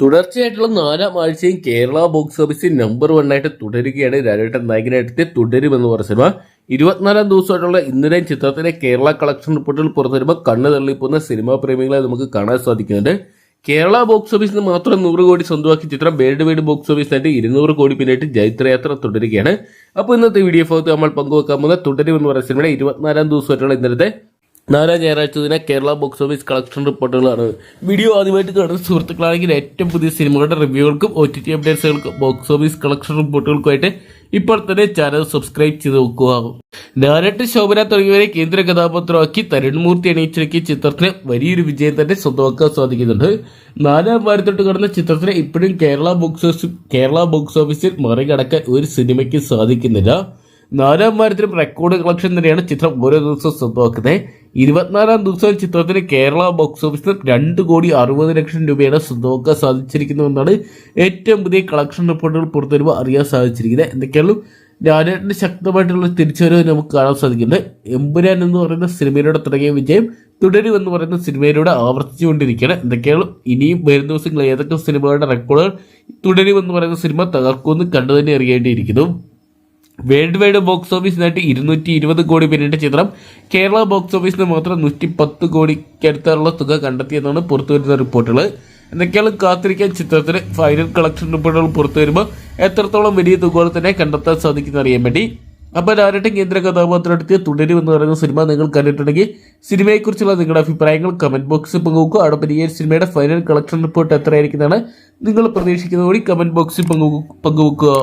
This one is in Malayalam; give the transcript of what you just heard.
തുടർച്ചയായിട്ടുള്ള നാലാം ആഴ്ചയും കേരള ബോക്സ് ഓഫീസിൽ നമ്പർ വൺ ആയിട്ട് തുടരുകയാണ് രാജേട്ടൻ നായകനായിട്ട് തുടരുമെന്ന് പറഞ്ഞ സിനിമ. ഇരുപത്തിനാലാം ദിവസമായിട്ടുള്ള ഇന്നലെയും ചിത്രത്തിലെ കേരള കളക്ഷൻ റിപ്പോർട്ടുകൾ പുറത്തുവരുമ്പോൾ വരുമ്പോൾ കണ്ണ് തള്ളിപ്പോകുന്ന സിനിമാ പ്രേമികളെ നമുക്ക് കാണാൻ സാധിക്കുന്നുണ്ട്. കേരള ബോക്സ് ഓഫീസിന് മാത്രം നൂറ് കോടി സ്വന്തമാക്കി ചിത്രം വേൾഡ് വൈഡ് ബോക്സ് ഓഫീസിനായിട്ട് ഇരുന്നൂറ് കോടി പിന്നിട്ട് ജൈത്രയാത്ര തുടരുകയാണ്. അപ്പോൾ ഇന്നത്തെ വീഡിയോ ഭാഗത്ത് നമ്മൾ പങ്കുവെക്കാൻ പോകുന്ന തുടരുമെന്ന് പറയുന്ന സിനിമയുടെ ഇരുപത്തിനാലാം ദിവസമായിട്ടുള്ള ഇന്നലത്തെ നാലാം ഞായറാഴ്ച ദിന കേരള ബോക്സ് ഓഫീസ് കളക്ഷൻ റിപ്പോർട്ടുകളാണ് വീഡിയോ ആദ്യമായിട്ട് കാണുന്ന സുഹൃത്തുക്കളാണെങ്കിൽ ഏറ്റവും പുതിയ സിനിമകളുടെ റിവ്യൂകൾക്കും ഒ ടി ടി അപ്ഡേറ്റ്സുകൾക്കും ബോക്സ് ഓഫീസ് കളക്ഷൻ റിപ്പോർട്ടുകൾക്കുമായിട്ട് ഇപ്പോൾ തന്നെ ചാനൽ സബ്സ്ക്രൈബ് ചെയ്ത് നോക്കുക. നാരട്ട് ശോഭന തുടങ്ങിയവരെ കേന്ദ്ര കഥാപാത്രമാക്കി തരുൺമൂർത്തി അണിയിച്ചിറക്കിയ ചിത്രത്തിന് വലിയൊരു വിജയം തന്നെ സ്വന്തമാക്കാൻ സാധിക്കുന്നുണ്ട്. നാലാം വാരത്തോട്ട് കടന്ന ചിത്രത്തിന് ഇപ്പോഴും കേരള ബോക്സ് കേരള ബോക്സ് ഓഫീസിൽ മറികടക്കാൻ ഒരു സിനിമയ്ക്ക് സാധിക്കുന്നില്ല. നാലാം വാരത്തിലും റെക്കോർഡ് കളക്ഷൻ തന്നെയാണ് ചിത്രം ഓരോ ദിവസവും സ്വന്തമാക്കുന്നത്. ഇരുപത്തിനാലാം ദിവസം ചിത്രത്തിന് കേരള ബോക്സ് ഓഫീസിൽ രണ്ട് കോടി അറുപത് ലക്ഷം രൂപയാണ് സ്വന്തമാക്കാൻ സാധിച്ചിരിക്കുന്നതെന്നാണ് ഏറ്റവും പുതിയ കളക്ഷൻ റിപ്പോർട്ടുകൾ പുറത്തുവരുമ്പോൾ അറിയാൻ സാധിച്ചിരിക്കുന്നത്. എന്തൊക്കെയാണ് ലാലേട്ടന്റെ ശക്തമായിട്ടുള്ള തിരിച്ചുവരവ് നമുക്ക് കാണാൻ സാധിക്കുന്നുണ്ട്. എമ്പുരാൻ എന്ന് പറയുന്ന സിനിമയിലൂടെ തുടങ്ങിയ വിജയം തുടരും എന്ന് പറയുന്ന സിനിമയിലൂടെ ആവർത്തിച്ചുകൊണ്ടിരിക്കുകയാണ്. എന്തൊക്കെയാണ് ഇനിയും വരുന്ന ദിവസങ്ങളിൽ ഏതൊക്കെ സിനിമകളുടെ റെക്കോർഡുകൾ തുടരുമെന്ന് പറയുന്ന സിനിമ തകർക്കുമെന്ന് കണ്ടു തന്നെ അറിയേണ്ടിയിരിക്കുന്നു. വേൾഡ് വൈഡ് ബോക്സ് ഓഫീസ് നേട്ടി ഇരുന്നൂറ്റി ഇരുപത് കോടി പിന്നിട്ട ചിത്രം. കേരള ബോക്സ് ഓഫീസിന് മാത്രം നൂറ്റി പത്ത് കോടിക്കടുത്തുള്ള തുക കണ്ടെത്തിയെന്നാണ് പുറത്തുവരുന്ന റിപ്പോർട്ടുകൾ എന്തൊക്കെയാണ് കാത്തിരിക്കാൻ ചിത്രത്തിന് ഫൈനൽ കളക്ഷൻ റിപ്പോർട്ടുകൾ പുറത്തു വരുമ്പോൾ എത്രത്തോളം വലിയ തുകകൾ തന്നെ കണ്ടെത്താൻ സാധിക്കുന്ന അറിയാൻ വേണ്ടി. അപ്പോൾ രാരട്ടൻ കേന്ദ്ര കഥാപാത്രമെടുത്ത് തുടരും എന്ന് പറയുന്ന സിനിമ നിങ്ങൾ കണ്ടിട്ടുണ്ടെങ്കിൽ സിനിമയെക്കുറിച്ചുള്ള നിങ്ങളുടെ അഭിപ്രായങ്ങൾ കമന്റ് ബോക്സിൽ പങ്കുവെക്കുക. അവിടെ ഈ സിനിമയുടെ ഫൈനൽ കളക്ഷൻ റിപ്പോർട്ട് എത്രയായിരിക്കുന്നതാണ് നിങ്ങൾ പ്രതീക്ഷിക്കുന്നത് കൂടി കമന്റ് ബോക്സിൽ പങ്കു പങ്കുവെക്കുക.